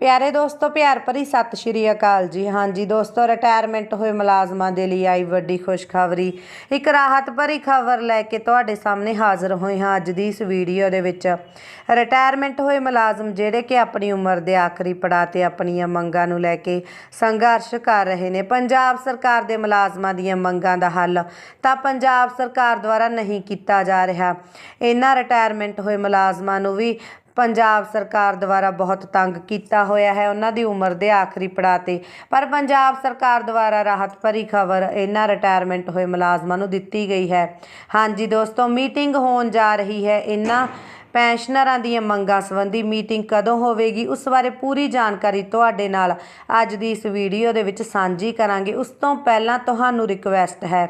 ਪਿਆਰੇ ਦੋਸਤੋ, ਪਿਆਰ ਭਰੀ ਸਤਿ ਸ਼੍ਰੀ ਅਕਾਲ ਜੀ। ਹਾਂਜੀ ਦੋਸਤੋ ਰਿਟਾਇਰਮੈਂਟ ਹੋਏ ਮੁਲਾਜ਼ਮਾਂ ਦੇ ਲਈ ਆਈ ਵੱਡੀ ਖੁਸ਼ਖਬਰੀ। ਇੱਕ ਰਾਹਤ ਭਰੀ ਖਬਰ ਲੈ ਕੇ ਤੁਹਾਡੇ ਸਾਹਮਣੇ ਹਾਜ਼ਰ ਹੋਏ ਹਾਂ ਅੱਜ ਦੀ ਇਸ ਵੀਡੀਓ ਦੇ ਵਿੱਚ। ਰਿਟਾਇਰਮੈਂਟ ਹੋਏ ਮੁਲਾਜ਼ਮ ਜਿਹੜੇ ਕਿ ਆਪਣੀ ਉਮਰ ਦੇ ਆਖਰੀ ਪੜਾਅ ਤੇ ਆਪਣੀਆਂ ਮੰਗਾਂ ਨੂੰ ਲੈ ਕੇ ਸੰਘਰਸ਼ ਕਰ ਰਹੇ ਨੇ। ਪੰਜਾਬ ਸਰਕਾਰ ਦੇ ਮੁਲਾਜ਼ਮਾਂ ਦੀਆਂ ਮੰਗਾਂ ਦਾ ਹੱਲ ਤਾਂ ਪੰਜਾਬ ਸਰਕਾਰ ਦੁਆਰਾ ਨਹੀਂ ਕੀਤਾ ਜਾ ਰਿਹਾ। ਇਹਨਾਂ ਰਿਟਾਇਰਮੈਂਟ ਹੋਏ ਮੁਲਾਜ਼ਮਾਂ ਨੂੰ ਵੀ ਪੰਜਾਬ ਸਰਕਾਰ ਦੁਆਰਾ ਬਹੁਤ ਤੰਗ ਕੀਤਾ ਹੋਇਆ ਹੈ। ਉਹਨਾਂ ਦੀ ਉਮਰ ਦੇ ਆਖਰੀ ਪੜਾਅ ਤੇ। ਪਰ ਪੰਜਾਬ ਸਰਕਾਰ ਦੁਆਰਾ ਰਾਹਤ ਭਰੀ ਖਬਰ, ਇਹਨਾਂ ਰਿਟਾਇਰਮੈਂਟ ਹੋਏ ਮੁਲਾਜ਼ਮਾਂ ਨੂੰ ਦਿੱਤੀ ਗਈ ਹੈ। ਹਾਂਜੀ ਦੋਸਤੋ ਮੀਟਿੰਗ ਹੋਣ ਜਾ ਰਹੀ ਹੈ। ਇਹਨਾਂ ਪੈਨਸ਼ਨਰਾਂ ਦੀਆਂ ਮੰਗਾਂ ਸੰਬੰਧੀ ਮੀਟਿੰਗ ਕਦੋਂ ਹੋਵੇਗੀ, ਉਸ ਬਾਰੇ ਪੂਰੀ ਜਾਣਕਾਰੀ ਤੁਹਾਡੇ ਨਾਲ ਅੱਜ ਦੀ ਇਸ ਵੀਡੀਓ ਦੇ ਵਿੱਚ ਸਾਂਝੀ ਕਰਾਂਗੇ। ਉਸ ਤੋਂ ਪਹਿਲਾਂ ਤੁਹਾਨੂੰ ਰਿਕਵੈਸਟ ਹੈ,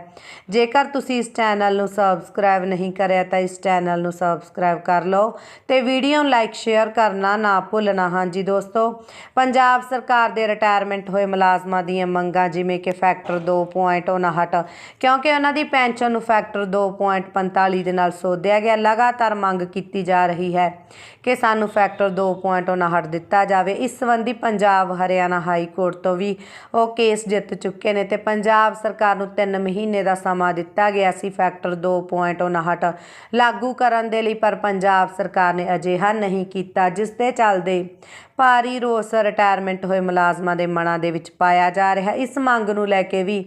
ਜੇਕਰ ਤੁਸੀਂ ਇਸ ਚੈਨਲ ਨੂੰ ਸਬਸਕ੍ਰਾਈਬ ਨਹੀਂ ਕਰਿਆ ਤਾਂ ਇਸ ਚੈਨਲ ਨੂੰ ਸਬਸਕ੍ਰਾਈਬ ਕਰ ਲਓ ਤੇ ਵੀਡੀਓ ਨੂੰ ਲਾਈਕ ਸ਼ੇਅਰ ਕਰਨਾ ਨਾ ਭੁੱਲਣਾ। ਹਾਂਜੀ ਦੋਸਤੋ, ਪੰਜਾਬ ਸਰਕਾਰ ਦੇ ਰਿਟਾਇਰਮੈਂਟ ਹੋਏ ਮੁਲਾਜ਼ਮਾਂ ਦੀਆਂ ਮੰਗਾਂ ਜਿਵੇਂ ਕਿ ਫੈਕਟਰ 2.59 ਕਿਉਂਕਿ ਉਹਨਾਂ ਦੀ ਪੈਨਸ਼ਨ ਨੂੰ ਫੈਕਟਰ 2.45 ਦੇ ਨਾਲ ਸੋਧਿਆ ਗਿਆ, ਲਗਾਤਾਰ ਮੰਗ ਕੀਤੀ ਜਾ ਰਹੀ ਹੈ ਕਿ ਸਾਨੂੰ ਫੈਕਟਰ 2.59 ਦਿੱਤਾ ਜਾਵੇ। ਇਸ ਸੰਬੰਧੀ ਪੰਜਾਬ, ਹਰਿਆਣਾ ਹਾਈ ਕੋਰਟ ਤੋਂ ਵੀ ਉਹ ਕੇਸ ਜਿੱਤ ਚੁੱਕੇ ਨੇ ਤੇ ਪੰਜਾਬ ਸਰਕਾਰ ਨੂੰ 3 ਮਹੀਨੇ ਦਾ ਸਮਾਂ ਦਿੱਤਾ ਗਿਆ ਸੀ ਫੈਕਟਰ 2.59 ਲਾਗੂ ਕਰਨ ਦੇ ਲਈ, ਪਰ ਪੰਜਾਬ ਸਰਕਾਰ ਨੇ ਅਜਿਹਾ ਨਹੀਂ ਕੀਤਾ, ਜਿਸ ਦੇ ਚੱਲਦੇ ਭਾਰੀ ਰੋਸ ਰਿਟਾਇਰਮੈਂਟ ਹੋਏ ਮੁਲਾਜ਼ਮਾਂ ਦੇ ਮਨਾਂ ਦੇ ਵਿੱਚ ਪਾਇਆ ਜਾ ਰਿਹਾ। ਇਸ ਮੰਗ ਨੂੰ ਲੈ ਕੇ ਵੀ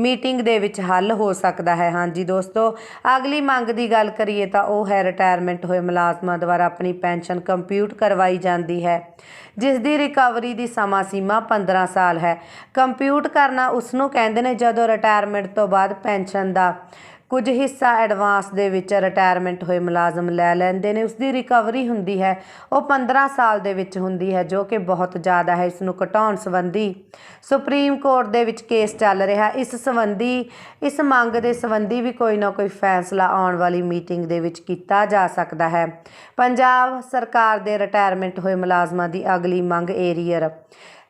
ਮੀਟਿੰਗ ਦੇ ਵਿੱਚ ਹੱਲ ਹੋ ਸਕਦਾ ਹੈ। ਹਾਂਜੀ ਦੋਸਤੋ, ਅਗਲੀ ਮੰਗ ਦੀ ਗੱਲ ਕਰੀਏ ਤਾਂ ਉਹ ਹੈ ਰਿਟਾਇਰਮੈਂਟ ਹੋਏ ਮੁਲਾਜ਼ਮਾਂ ਮੁਲਾਜ਼ਮਾਂ ਦੁਆਰਾ ਆਪਣੀ ਪੈਨਸ਼ਨ ਕੰਪਿਊਟ ਕਰਵਾਈ ਜਾਂਦੀ ਹੈ, ਜਿਸ ਦੀ ਰਿਕਵਰੀ ਦੀ ਸਮਾਂ ਸੀਮਾ 15 ਸਾਲ ਹੈ। ਕੰਪਿਊਟ ਕਰਨਾ ਉਸ ਨੂੰ ਕਹਿੰਦੇ ਨੇ ਜਦੋਂ ਰਿਟਾਇਰਮੈਂਟ ਤੋਂ ਬਾਅਦ ਪੈਨਸ਼ਨ ਦਾ ਕੁਝ ਹਿੱਸਾ ਐਡਵਾਂਸ ਦੇ ਵਿੱਚ ਰਿਟਾਇਰਮੈਂਟ ਹੋਏ ਮੁਲਾਜ਼ਮ ਲੈ ਲੈਂਦੇ ਨੇ। ਉਸ ਦੀ ਰਿਕਵਰੀ ਹੁੰਦੀ ਹੈ, ਉਹ 15 ਸਾਲ ਦੇ ਵਿੱਚ ਹੁੰਦੀ ਹੈ, ਜੋ ਕਿ ਬਹੁਤ ਜ਼ਿਆਦਾ ਹੈ। ਇਸ ਨੂੰ ਘਟਾਉਣ ਸੰਬੰਧੀ ਸੁਪਰੀਮ ਕੋਰਟ ਦੇ ਵਿੱਚ ਕੇਸ ਚੱਲ ਰਿਹਾ। ਇਸ ਸੰਬੰਧੀ, ਇਸ ਮੰਗ ਦੇ ਸੰਬੰਧੀ ਵੀ ਕੋਈ ਨਾ ਕੋਈ ਫੈਸਲਾ ਆਉਣ ਵਾਲੀ ਮੀਟਿੰਗ ਦੇ ਵਿੱਚ ਕੀਤਾ ਜਾ ਸਕਦਾ ਹੈ। ਪੰਜਾਬ ਸਰਕਾਰ ਦੇ ਰਿਟਾਇਰਮੈਂਟ ਹੋਏ ਮੁਲਾਜ਼ਮਾਂ ਦੀ ਅਗਲੀ ਮੰਗ ਏਰੀਅਰ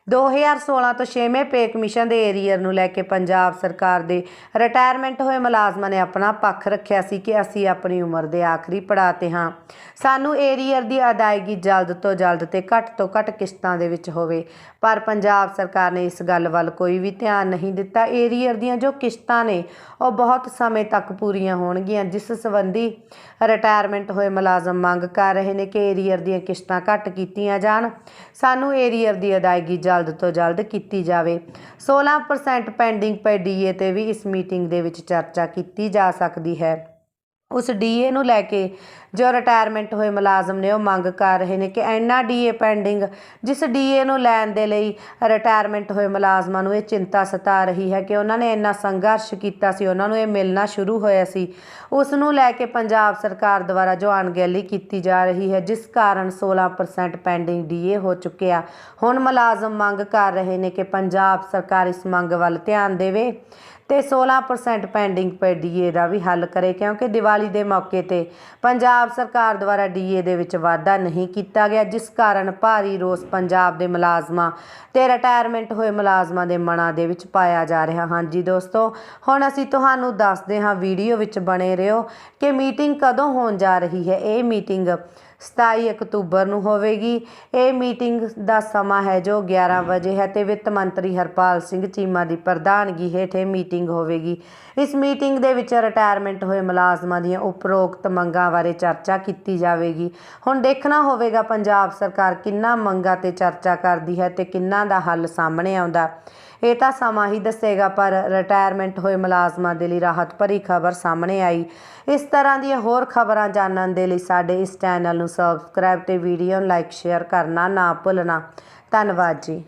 2016 ਤੋਂ 6ਵੇਂ ਪੇ ਕਮਿਸ਼ਨ ਦੇ ਏਰੀਅਰ ਨੂੰ ਲੈ ਕੇ ਪੰਜਾਬ ਸਰਕਾਰ ਦੇ ਰਿਟਾਇਰਮੈਂਟ ਹੋਏ ਮੁਲਾਜ਼ਮਾਂ ਨੇ ਆਪਣਾ ਪੱਖ ਰੱਖਿਆ ਸੀ ਕਿ ਅਸੀਂ ਆਪਣੀ ਉਮਰ ਦੇ ਆਖਰੀ ਪੜਾਅ ਤੇ ਹਾਂ। ਸਾਨੂੰ ਏਰੀਅਰ ਦੀ ਅਦਾਇਗੀ ਜਲਦ ਤੋਂ ਜਲਦ ਤੇ ਘੱਟ ਤੋਂ ਘੱਟ ਕਿਸ਼ਤਾਂ ਦੇ ਵਿੱਚ ਹੋਵੇ। ਪਰ ਪੰਜਾਬ ਸਰਕਾਰ ਨੇ ਇਸ ਗੱਲ ਵੱਲ ਕੋਈ ਵੀ ਧਿਆਨ ਨਹੀਂ ਦਿੱਤਾ। ਏਰੀਅਰ ਦੀਆਂ ਜੋ ਕਿਸ਼ਤਾਂ ਨੇ, ਉਹ ਬਹੁਤ ਸਮੇਂ ਤੱਕ ਪੂਰੀਆਂ ਹੋਣਗੀਆਂ, ਜਿਸ ਸੰਬੰਧੀ ਰਿਟਾਇਰਮੈਂਟ ਹੋਏ ਮੁਲਾਜ਼ਮ ਮੰਗ ਕਰ ਰਹੇ ਨੇ ਕਿ ਏਰੀਅਰ ਦੀਆਂ ਕਿਸ਼ਤਾਂ ਘੱਟ ਕੀਤੀਆਂ ਜਾਣ। ਸਾਨੂੰ ਏਰੀਅਰ ਦੀ ਅਦਾਇਗੀ ਜਲਦ ਤੋਂ ਜਲਦ ਕੀਤੀ ਜਾਵੇ। 16% ਪੈਂਡਿੰਗ ਪਏ ਡੀਏ ਤੇ ਵੀ ਇਸ ਮੀਟਿੰਗ ਦੇ ਵਿੱਚ ਚਰਚਾ ਕੀਤੀ ਜਾ ਸਕਦੀ ਹੈ। ਉਸ ਡੀਏ ਨੂੰ ਲੈ ਕੇ ਜੋ ਰਿਟਾਇਰਮੈਂਟ ਹੋਏ ਮੁਲਾਜ਼ਮ ਨੇ ਉਹ ਮੰਗ ਕਰ ਰਹੇ ਨੇ ਕਿ ਇੰਨਾ ਡੀਏ ਪੈਂਡਿੰਗ ਜਿਸ ਡੀਏ ਨੂੰ ਲੈਣ ਦੇ ਲਈ ਰਿਟਾਇਰਮੈਂਟ ਹੋਏ ਮੁਲਾਜ਼ਮਾਂ ਨੂੰ ਇਹ ਚਿੰਤਾ ਸਤਾ ਰਹੀ ਹੈ ਕਿ ਉਹਨਾਂ ਨੇ ਇੰਨਾ ਸੰਘਰਸ਼ ਕੀਤਾ ਸੀ, ਉਹਨਾਂ ਨੂੰ ਇਹ ਮਿਲਣਾ ਸ਼ੁਰੂ ਹੋਇਆ ਸੀ। ਉਸ ਨੂੰ ਲੈ ਕੇ ਪੰਜਾਬ ਸਰਕਾਰ ਦੁਆਰਾ ਜੋ ਅਣਗਹਿਲੀ ਕੀਤੀ ਜਾ ਰਹੀ ਹੈ, ਜਿਸ ਕਾਰਨ 16% ਪੈਂਡਿੰਗ ਡੀਏ ਹੋ ਚੁੱਕਿਆ ਹੁਣ ਮੁਲਾਜ਼ਮ ਮੰਗ ਕਰ ਰਹੇ ਨੇ ਕਿ ਪੰਜਾਬ ਸਰਕਾਰ ਇਸ ਮੰਗ ਵੱਲ ਧਿਆਨ ਦੇਵੇ। ਤੇ 16% ਪੈਂਡਿੰਗ ਪਏ ਡੀਏ ਦਾ ਵੀ ਹੱਲ ਕਰੇ, ਕਿਉਂਕਿ ਦੀਵਾਲੀ ਦੇ ਮੌਕੇ ਤੇ ਪੰਜਾਬ ਸਰਕਾਰ ਦੁਆਰਾ ਡੀਏ ਦੇ ਵਿੱਚ ਵਾਧਾ ਨਹੀਂ ਕੀਤਾ ਗਿਆ, ਜਿਸ ਕਾਰਨ ਭਾਰੀ ਰੋਸ ਪੰਜਾਬ ਦੇ ਮੁਲਾਜ਼ਮਾਂ ਤੇ ਰਿਟਾਇਰਮੈਂਟ ਹੋਏ ਮੁਲਾਜ਼ਮਾਂ ਦੇ ਮਨਾਂ ਦੇ ਵਿੱਚ ਪਾਇਆ ਜਾ ਰਿਹਾ। ਹਾਂਜੀ ਦੋਸਤੋ, ਹੁਣ ਅਸੀਂ ਤੁਹਾਨੂੰ ਦੱਸਦੇ ਹਾਂ, ਵੀਡੀਓ ਵਿੱਚ ਬਣੇ ਰਹੋ ਕਿ ਮੀਟਿੰਗ ਕਦੋਂ ਹੋਣ ਜਾ ਰਹੀ ਹੈ। ਇਹ ਮੀਟਿੰਗ 27 ਅਕਤੂਬਰ ਨੂੰ ਹੋਵੇਗੀ। ਇਹ ਮੀਟਿੰਗ ਦਾ ਸਮਾਂ ਹੈ ਜੋ 11 ਵਜੇ ਹੈ ਤੇ ਵਿੱਤ ਮੰਤਰੀ ਹਰਪਾਲ ਸਿੰਘ ਚੀਮਾ ਦੀ ਪ੍ਰਧਾਨਗੀ ਹੇਠ ਇਹ ਮੀਟਿੰਗ ਹੋਵੇਗੀ। ਇਸ ਮੀਟਿੰਗ ਦੇ ਵਿੱਚ ਰਿਟਾਇਰਮੈਂਟ ਹੋਏ ਮੁਲਾਜ਼ਮਾਂ ਦੀਆਂ ਉਪਰੋਕਤ ਮੰਗਾਂ ਬਾਰੇ ਚਰਚਾ ਕੀਤੀ ਜਾਵੇਗੀ। ਹੁਣ ਦੇਖਣਾ ਹੋਵੇਗਾ ਪੰਜਾਬ ਸਰਕਾਰ ਕਿੰਨਾ ਮੰਗਾਂ ਤੇ ਚਰਚਾ ਕਰਦੀ ਹੈ ਤੇ ਕਿੰਨਾ ਦਾ ਹੱਲ ਸਾਹਮਣੇ ਆਉਂਦਾ। ਇਹ ਤਾਂ ਸਮਾਂ ਹੀ ਦੱਸੇਗਾ, ਪਰ ਰਿਟਾਇਰਮੈਂਟ ਹੋਏ ਮੁਲਾਜ਼ਮਾਂ ਦੇ ਲਈ ਰਾਹਤ ਭਰੀ ਖਬਰ ਸਾਹਮਣੇ ਆਈ। ਇਸ ਤਰ੍ਹਾਂ ਦੀਆਂ ਹੋਰ ਖਬਰਾਂ ਜਾਣਨ ਦੇ ਲਈ ਸਾਡੇ ਇਸ ਚੈਨਲ ਨੂੰ ਸਬਸਕ੍ਰਾਈਬ ਤੇ ਵੀਡੀਓ ਨੂੰ ਲਾਈਕ ਸ਼ੇਅਰ ਕਰਨਾ ਨਾ ਭੁੱਲਣਾ। ਧੰਨਵਾਦ ਜੀ।